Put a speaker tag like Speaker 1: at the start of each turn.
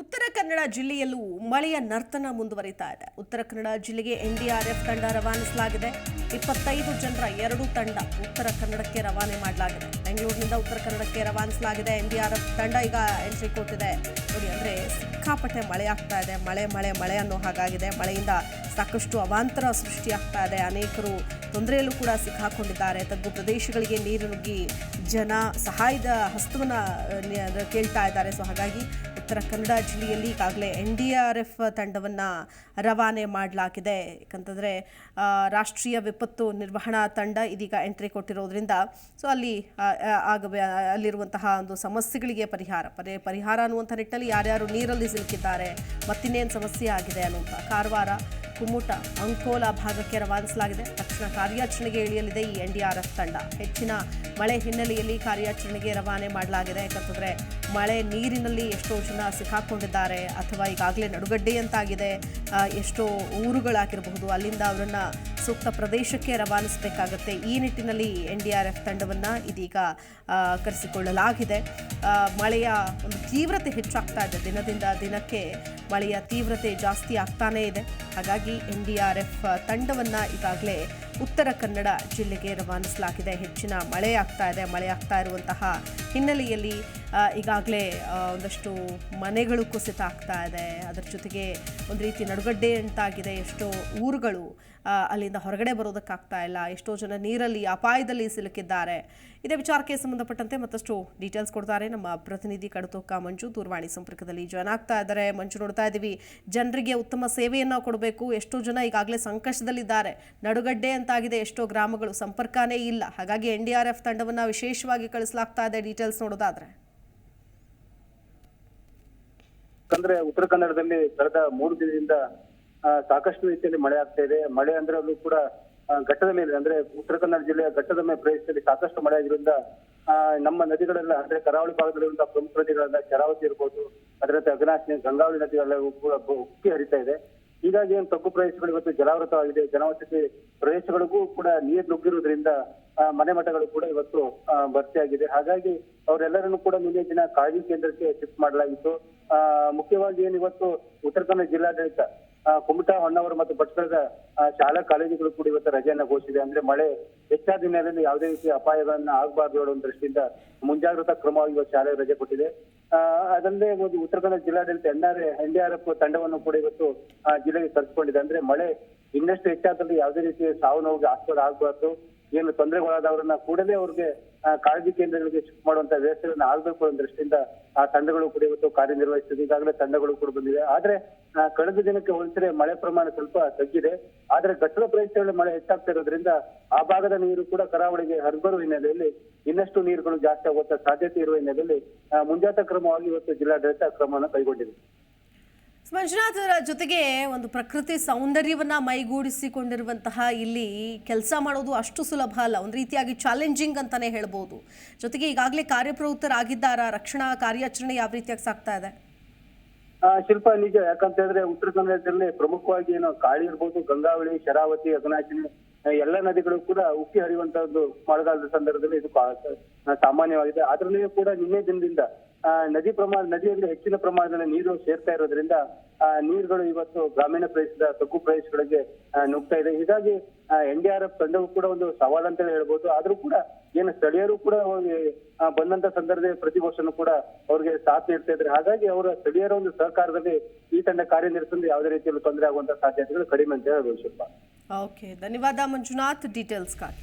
Speaker 1: ಉತ್ತರ ಕನ್ನಡ ಜಿಲ್ಲೆಯಲ್ಲೂ ಮಳೆಯ ನರ್ತನ ಮುಂದುವರಿತಾ ಇದೆ. ಉತ್ತರ ಕನ್ನಡ ಜಿಲ್ಲೆಗೆ ಎನ್ಡಿಆರ್ಎಫ್ ತಂಡ ರವಾನಿಸಲಾಗಿದೆ. ಇಪ್ಪತ್ತೈದು ಜನರ ಎರಡು ತಂಡ ಉತ್ತರ ಕನ್ನಡಕ್ಕೆ ರವಾನೆ ಮಾಡಲಾಗಿದೆ. ಬೆಂಗಳೂರಿನಿಂದ ಉತ್ತರ ಕನ್ನಡಕ್ಕೆ ರವಾನಿಸಲಾಗಿದೆ ಎನ್ಡಿಆರ್ಎಫ್ ತಂಡ. ಈಗ ಎಂಟ್ರಿ ಕೊಟ್ಟಿದೆ. ನೋಡಿ ಅಂದ್ರೆ ಸಿಕ್ಕಾಪಟ್ಟೆ ಮಳೆ ಆಗ್ತಾ ಇದೆ. ಮಳೆ ಮಳೆ ಮಳೆ ಅನ್ನೋ ಹಾಗಾಗಿದೆ. ಮಳೆಯಿಂದ ಸಾಕಷ್ಟು ಅವಾಂತರ ಸೃಷ್ಟಿಯಾಗ್ತಾ ಇದೆ. ಅನೇಕರು ತೊಂದರೆಯಲ್ಲೂ ಕೂಡ ಸಿಕ್ಕಾಕೊಂಡಿದ್ದಾರೆ. ತಗ್ಗು ಪ್ರದೇಶಗಳಿಗೆ ನೀರು ನುಗ್ಗಿ ಜನ ಸಹಾಯದ ಹಸ್ತವನ್ನು ಕೇಳ್ತಾ ಇದ್ದಾರೆ. ಸೊ ಹಾಗಾಗಿ ಉತ್ತರ ಕನ್ನಡ ಜಿಲ್ಲೆಯಲ್ಲಿ ಈಗಾಗಲೇ ಎನ್ ಡಿ ಆರ್ ಎಫ್ ತಂಡವನ್ನು ರವಾನೆ ಮಾಡಲಾಗಿದೆ. ಯಾಕಂತಂದರೆ ರಾಷ್ಟ್ರೀಯ ವಿಪತ್ತು ನಿರ್ವಹಣಾ ತಂಡ ಇದೀಗ ಎಂಟ್ರಿ ಕೊಟ್ಟಿರೋದ್ರಿಂದ ಸೊ ಅಲ್ಲಿ ಆಗ ಅಲ್ಲಿರುವಂತಹ ಒಂದು ಸಮಸ್ಯೆಗಳಿಗೆ ಪರಿಹಾರ, ಪರಿ, ಪರಿಹಾರ ಅನ್ನುವಂಥ ನಿಟ್ಟಿನಲ್ಲಿ ಯಾರ್ಯಾರು ನೀರಲ್ಲಿ ಸಿಲುಕಿದ್ದಾರೆ, ಮತ್ತಿನ್ನೇನು ಸಮಸ್ಯೆ ಆಗಿದೆ ಅನ್ನುವಂಥ ಕಾರವಾರ ಕುಮ್ಮುಟ ಅಂಕೋಲಾ ಭಾಗಕ್ಕೆ ರವಾನಿಸಲಾಗಿದೆ. ತಕ್ಷಣ ಕಾರ್ಯಾಚರಣೆಗೆ ಇಳಿಯಲಿದೆ ಈ ಎನ್ ಡಿ ಆರ್ ಎಫ್ ತಂಡ. ಹೆಚ್ಚಿನ ಮಳೆ ಹಿನ್ನೆಲೆಯಲ್ಲಿ ಕಾರ್ಯಾಚರಣೆಗೆ ರವಾನೆ ಮಾಡಲಾಗಿದೆ. ಯಾಕಂತಂದರೆ ಮಳೆ ನೀರಿನಲ್ಲಿ ಎಷ್ಟೋ ಜನ ಸಿಕ್ಕಾಕೊಂಡಿದ್ದಾರೆ. ಅಥವಾ ಈಗಾಗಲೇ ನಡುಗಡ್ಡೆಯಂತಾಗಿದೆ ಎಷ್ಟೋ ಊರುಗಳಾಗಿರಬಹುದು. ಅಲ್ಲಿಂದ ಅವರನ್ನು ಸೂಕ್ತ ಪ್ರದೇಶಕ್ಕೆ ರವಾನಿಸಬೇಕಾಗತ್ತೆ. ಈ ನಿಟ್ಟಿನಲ್ಲಿ ಎನ್ ಡಿ ಆರ್ ಎಫ್ ತಂಡವನ್ನು ಇದೀಗ ಕರೆಸಿಕೊಳ್ಳಲಾಗಿದೆ. ಮಳೆಯ ಒಂದು ತೀವ್ರತೆ ಹೆಚ್ಚಾಗ್ತಾ ಇದೆ. ದಿನದಿಂದ ದಿನಕ್ಕೆ ಮಳೆಯ ತೀವ್ರತೆ ಜಾಸ್ತಿ ಆಗ್ತಾನೇ ಇದೆ. ಹಾಗಾಗಿ ಎನ್ ಡಿ ಆರ್ ಎಫ್ ತಂಡವನ್ನು ಈಗಾಗಲೇ ಉತ್ತರ ಕನ್ನಡ ಜಿಲ್ಲೆಗೆ ರವಾನಿಸಲಾಗಿದೆ. ಹೆಚ್ಚಿನ ಮಳೆ ಆಗ್ತಾ ಇದೆ. ಮಳೆ ಆಗ್ತಾ ಇರುವಂತಹ ಹಿನ್ನೆಲೆಯಲ್ಲಿ ಈಗಾಗಲೇ ಒಂದಷ್ಟು ಮನೆಗಳು ಕುಸಿತ ಆಗ್ತಾ ಇದೆ. ಅದರ ಜೊತೆಗೆ ಒಂದು ರೀತಿ ನಡುಗಡ್ಡೆ ಅಂತಾಗಿದೆ. ಎಷ್ಟೋ ಊರುಗಳು ಅಲ್ಲಿಂದ ಹೊರಗಡೆ ಬರೋದಕ್ಕಾಗ್ತಾ ಇಲ್ಲ. ಎಷ್ಟೋ ಜನ ನೀರಲ್ಲಿ, ಅಪಾಯದಲ್ಲಿ ಸಿಲುಕಿದ್ದಾರೆ. ಇದೇ ವಿಚಾರಕ್ಕೆ ಸಂಬಂಧಪಟ್ಟಂತೆ ಮತ್ತಷ್ಟು ಡೀಟೇಲ್ಸ್ ಕೊಡ್ತಾರೆ ನಮ್ಮ ಪ್ರತಿನಿಧಿ ಕಡತೋಕ ಮಂಜು ದೂರವಾಣಿ ಸಂಪರ್ಕದಲ್ಲಿ ಜಾಯ್ನ್ ಆಗ್ತಾ ಇದ್ದಾರೆ. ಮಂಜು ನೋಡ್ತಾ ಇದ್ದೀವಿ. ಜನರಿಗೆ ಉತ್ತಮ ಸೇವೆಯನ್ನು ಕೊಡಬೇಕು. ಎಷ್ಟೋ ಜನ ಈಗಾಗಲೇ ಸಂಕಷ್ಟದಲ್ಲಿದ್ದಾರೆ. ನಡುಗಡ್ಡೆ ಅಂತಾಗಿದೆ ಎಷ್ಟೋ ಗ್ರಾಮಗಳು ಸಂಪರ್ಕನೇ ಇಲ್ಲ. ಹಾಗಾಗಿ ಎನ್ ಡಿ ಆರ್ ಎಫ್ ತಂಡವನ್ನು ವಿಶೇಷವಾಗಿ ಕಳಿಸಲಾಗ್ತಾ ಇದೆ ಡೀಟೇಲ್ಸ್ ನೋಡೋದಾದ್ರೆ.
Speaker 2: ಅಂದ್ರೆ ಉತ್ತರ ಕನ್ನಡದಲ್ಲಿ ಕಳೆದ ಮೂರು ದಿನದಿಂದ ಸಾಕಷ್ಟು ರೀತಿಯಲ್ಲಿ ಮಳೆ ಆಗ್ತಾ ಇದೆ. ಮಳೆ ಅಂದ್ರೆ ಅದು ಕೂಡ ಘಟ್ಟದ ಮೇಲೆ, ಅಂದ್ರೆ ಉತ್ತರ ಕನ್ನಡ ಜಿಲ್ಲೆಯ ಘಟ್ಟದ ಮೇಲೆ ಪ್ರದೇಶದಲ್ಲಿ ಸಾಕಷ್ಟು ಮಳೆ ಆಗಿರೋದ್ರಿಂದ ನಮ್ಮ ನದಿಗಳೆಲ್ಲ, ಅಂದ್ರೆ ಕರಾವಳಿ ಭಾಗದಲ್ಲಿರುವಂತಹ ಪ್ರಮುಖ ನದಿಗಳೆಲ್ಲ, ಶರಾವತಿ ಇರ್ಬೋದು, ಅದರಂತೆ ಅಘನಾಶಿನಿ ಗಂಗಾವಳಿ ನದಿಗಳೆಲ್ಲ ಉಕ್ಕಿ ಹರಿತಾ ಇದೆ. ಹೀಗಾಗಿ ಏನು ತಗ್ಗು ಪ್ರದೇಶಗಳು ಇವತ್ತು ಜಲಾವೃತವಾಗಿದೆ. ಜನವಸತಿ ಪ್ರದೇಶಗಳಿಗೂ ಕೂಡ ನೀರು ನುಗ್ಗಿರುವುದರಿಂದ ಮನೆ ಮಠಗಳು ಕೂಡ ಇವತ್ತು ಭರ್ತಿಯಾಗಿದೆ. ಹಾಗಾಗಿ ಅವರೆಲ್ಲರನ್ನು ಕೂಡ ನಿನ್ನೆ ದಿನ ಕಾಳಜಿ ಕೇಂದ್ರಕ್ಕೆ ಶಿಫ್ಟ್ ಮಾಡಲಾಗಿತ್ತು. ಮುಖ್ಯವಾಗಿ ಏನು ಇವತ್ತು ಉತ್ತರ ಕನ್ನಡ ಜಿಲ್ಲಾಡಳಿತ ಕುಮಟಾ, ಹೊನ್ನಾವರ ಮತ್ತು ಭಟ್ಕಳದ ಶಾಲಾ ಕಾಲೇಜುಗಳು ಕೂಡ ಇವತ್ತು ರಜೆಯನ್ನು ಘೋಷಿಸಿದೆ. ಅಂದ್ರೆ ಮಳೆ ಹೆಚ್ಚಾದ ಹಿನ್ನೆಲೆಯಲ್ಲಿ ಯಾವುದೇ ರೀತಿಯ ಅಪಾಯಗಳನ್ನ ಆಗಬಾರ್ದು ಅನ್ನೋ ದೃಷ್ಟಿಯಿಂದ ಮುಂಜಾಗ್ರತಾ ಕ್ರಮವಾಗಿ ಇವತ್ತು ಶಾಲೆ ರಜೆ ಕೊಟ್ಟಿದೆ. ಅದಲ್ಲದೆ ಒಂದು ಉತ್ತರ ಕನ್ನಡ ಜಿಲ್ಲಾಡಳಿತ N R N D R F ತಂಡವನ್ನು ಕೂಡ ಇವತ್ತು ಜಿಲ್ಲೆಗೆ ಕರೆಸಿಕೊಂಡಿದೆ. ಅಂದ್ರೆ ಮಳೆ ಇನ್ನಷ್ಟು ಹೆಚ್ಚಾದಲ್ಲಿ ಯಾವುದೇ ರೀತಿಯ ಸಾವು ನೋವಿಗೆ ಆಸ್ಪದ ಆಗಬಾರ್ದು. ಏನು ತೊಂದರೆಗೊಳಗಾದವರನ್ನ ಕೂಡಲೇ ಅವ್ರಿಗೆ ಕಾಳಜಿ ಕೇಂದ್ರಗಳಿಗೆ ಶಿಫ್ಟ್ ಮಾಡುವಂತ ವ್ಯವಸ್ಥೆಗಳನ್ನ ಆಗ್ಬೇಕು ಅನ್ನೋ ದೃಷ್ಟಿಯಿಂದ ಆ ತಂಡಗಳು ಕೂಡ ಇವತ್ತು ಕಾರ್ಯನಿರ್ವಹಿಸಿದೆ ಈಗಾಗಲೇ ತಂಡಗಳು ಕೂಡ ಬಂದಿದೆ ಆದ್ರೆ ಕಳೆದ ದಿನಕ್ಕೆ ಹೋಲಿಸಿದ್ರೆ ಮಳೆ ಪ್ರಮಾಣ ಸ್ವಲ್ಪ ತಗ್ಗಿದೆ. ಆದ್ರೆ ಘಟ್ಟದ ಪ್ರದೇಶಗಳಲ್ಲಿ ಮಳೆ ಹೆಚ್ಚಾಗ್ತಾ ಇರೋದ್ರಿಂದ ಆ ಭಾಗದ ನೀರು ಕೂಡ ಕರಾವಳಿಗೆ ಹರಿಬರುವ ಹಿನ್ನೆಲೆಯಲ್ಲಿ ಇನ್ನಷ್ಟು ನೀರುಗಳು ಜಾಸ್ತಿ ಆಗುವಂತ ಸಾಧ್ಯತೆ ಇರುವ ಹಿನ್ನೆಲೆಯಲ್ಲಿ ಮುಂಜಾತಾ ಮುಂಜಾಗ್ರತಾ ಕ್ರಮವಾಗಿ ಇವತ್ತು ಜಿಲ್ಲಾಡಳಿತ ಕ್ರಮವನ್ನು ಕೈಗೊಂಡಿದೆ.
Speaker 1: ಮಂಜುನಾಥ್ ಅವರ ಜೊತೆಗೆ ಒಂದು ಪ್ರಕೃತಿ ಸೌಂದರ್ಯವನ್ನ ಮೈಗೂಡಿಸಿಕೊಂಡಿರುವಂತಹ ಇಲ್ಲಿ ಕೆಲಸ ಮಾಡೋದು ಅಷ್ಟು ಸುಲಭ ಅಲ್ಲ. ಒಂದು ರೀತಿಯಾಗಿ ಚಾಲೆಂಜಿಂಗ್ ಅಂತಾನೆ ಹೇಳ್ಬೋದು. ಜೊತೆಗೆ ಈಗಾಗಲೇ ಕಾರ್ಯಪ್ರವೃತ್ತರಾಗಿದ್ದಾರ? ರಕ್ಷಣಾ ಕಾರ್ಯಾಚರಣೆ ಯಾವ ರೀತಿಯಾಗಿ ಸಾಗ್ತಾ ಇದೆ?
Speaker 2: ಶಿಲ್ಪ, ನಿಜ. ಯಾಕಂತ ಹೇಳಿದ್ರೆ ಉತ್ತರ ಕನ್ನಡದಲ್ಲಿ ಪ್ರಮುಖವಾಗಿ ಏನು ಕಾಳಿ ಇರ್ಬೋದು, ಗಂಗಾವಳಿ, ಶರಾವತಿ ಅಘನಾಶಿನಿ ಎಲ್ಲ ನದಿಗಳು ಕೂಡ ಉಕ್ಕಿ ಹರಿಯುವಂತದ್ದು ಮಳೆಗಾಲದ ಸಂದರ್ಭದಲ್ಲಿ ಇದು ಸಾಮಾನ್ಯವಾಗಿದೆ. ಅದರಲ್ಲಿಯೂ ಕೂಡ ನಿನ್ನೆ ದಿನದಿಂದ ನದಿ ಪ್ರಮಾಣ ನದಿಯಲ್ಲಿ ಹೆಚ್ಚಿನ ಪ್ರಮಾಣದಲ್ಲಿ ನೀರು ಸೇರ್ತಾ ಇರೋದ್ರಿಂದ ಆ, ನೀರುಗಳು ಇವತ್ತು ಗ್ರಾಮೀಣ ಪ್ರದೇಶದ ತಗ್ಗು ಪ್ರದೇಶಗಳಿಗೆ ನುಗ್ತಾ ಇದೆ. ಹೀಗಾಗಿ ಎನ್ ಡಿ ಆರ್ ಎಫ್ ತಂಡವು ಕೂಡ ಒಂದು ಸವಾಲ್ ಅಂತ ಹೇಳ್ಬೋದು. ಆದ್ರೂ ಕೂಡ ಏನು ಸ್ಥಳೀಯರು ಕೂಡ ಬಂದಂತ ಸಂದರ್ಭದಲ್ಲಿ ಪ್ರತಿ ವರ್ಷನೂ ಕೂಡ ಅವ್ರಿಗೆ ಸಾಥ್ ನೀಡ್ತಾ ಇದ್ರೆ ಹಾಗಾಗಿ ಅವರ ಸ್ಥಳೀಯರ ಒಂದು ಸಹಕಾರದಲ್ಲಿ ಈ ತಂಡ ಕಾರ್ಯನಿರ್ವಹಿಸಿದ್ರೆ ಯಾವುದೇ ರೀತಿಯಲ್ಲಿ ತೊಂದರೆ ಆಗುವಂತ ಸಾಧ್ಯತೆಗಳು ಕಡಿಮೆ ಅಂತ ಹೇಳ್ಬೋದು ಶಿಲ್ಪ.
Speaker 1: ಓಕೆ ಧನ್ಯವಾದ ಮಂಜುನಾಥ್. ಡೀಟೇಲ್ಸ್ಗಾಗಿ